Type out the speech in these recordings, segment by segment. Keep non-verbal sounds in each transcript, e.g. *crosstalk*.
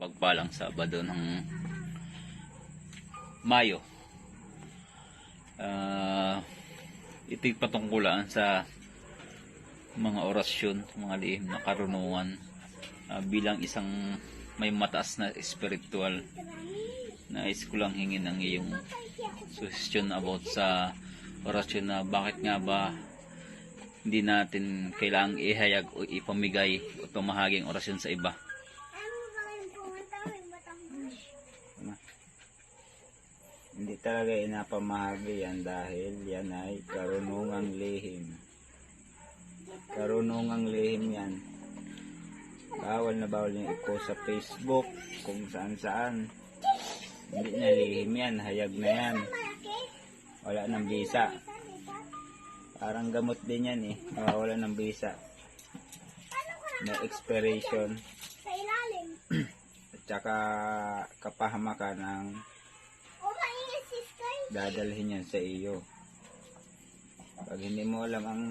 pagpalang Sabado ng Mayo. Ah, ito'y patungkulan sa mga orasyon, mga lihim na karunungan ah, bilang isang may mataas na spiritual nais ko lang hingin ang iyong suggestion about sa orasyon na bakit nga ba hindi natin kailangang ihayag o ipamigay o pamahaging orasyon sa iba. Hindi talaga inapamahagi yan dahil yan ay karunungang lihim. Karunungang lihim yan. Bawal na bawal yung iko sa Facebook, kung saan saan. Hindi na lihim yan, hayag na yan. Wala ng bisa. Parang gamot din yan eh, nawawala ng bisa. May expiration at saka kapahamakan ng dadalhin yan sa iyo. Pag hindi mo alam ang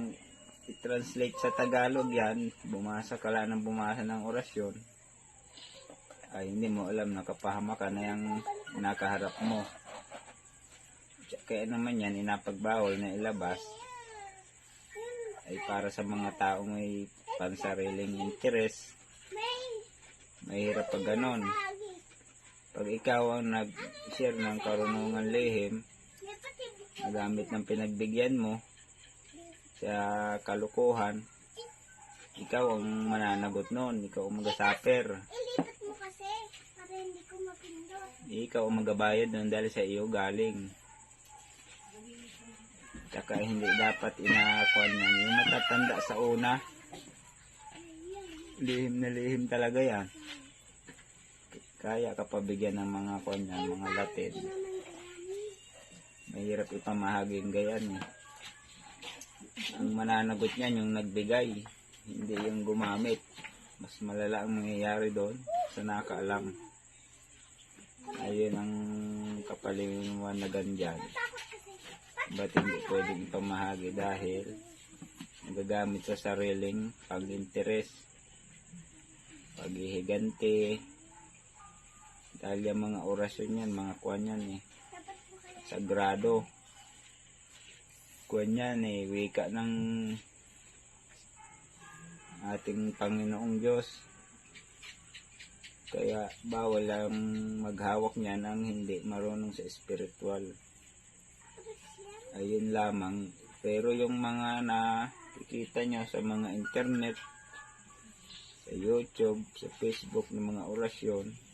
i-translate sa Tagalog yan, bumasa ka lang ng bumasa ng orasyon, ay hindi mo alam na kapahamakan na yung nakaharap mo. Kaya naman yan, inapagbawal na ilabas ay para sa mga taong may pansariling interes, mahirap pag ganon. Pag ikaw ang nag-share ng karunungan lihim, nagamit ng pinagbigyan mo sa kalukuhan, ikaw ang mananagot noon, ikaw ang mapindot. ikaw ang magabayad noon dahil sa iyo galing. Tsaka hindi dapat inakuan yan. Yung matatanda sa una, lihim na lihim talaga yan. Kaya kapabigyan ng mga kuan yan, mga latin. Mahirap ipamahaging gayan eh. Ang mananagot niyan yung nagbigay, hindi yung gumamit. Mas malala ang mangyayari doon sa nakaalam. Ayun ang kapaliwanagan dyan. Ba't hindi pwedeng ipamahagi dahil nagagamit sa sariling pag-interes, paghihiganti, dahil yung mga orasyon yan, mga kuwan yan eh, sagrado. Kuwan yan eh, wika ng ating Panginoong Diyos. Kaya bawal lang maghawak niyan ang hindi marunong sa spiritual. Ayun lamang. Pero yung mga nakikita nyo sa mga internet, sa YouTube, sa Facebook ng mga orasyon,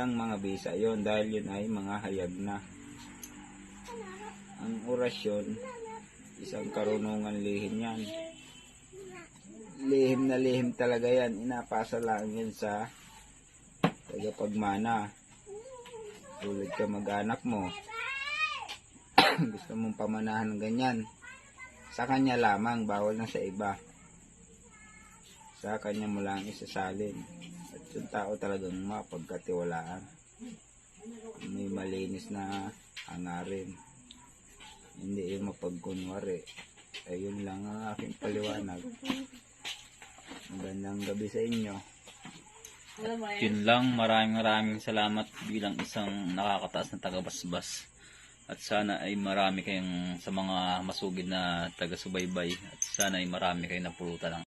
walang mga bisa yon dahil yun ay mga hayag na. Ang orasyon, isang karunungan lihim yan. Lihim na lihim talaga yan. Inapasa lang yan sa tagapagmana. Tulad ka mag-anak mo. *clears throat* Gusto mong pamanahan ng ganyan. Sa kanya lamang, bawal na sa iba. Sa kanya mo lang isasalin. At yung tao talagang mapagkatiwalaan. May malinis na hangarin. Hindi yung mapagkunwari. Ayun lang ang aking paliwanag. Magandang gabi sa inyo. Yun lang, maraming maraming salamat bilang isang nakakataas na tagabasbas. At sana ay marami kayong sa mga masugid na taga-subaybay at sana ay marami kayong napulutan ng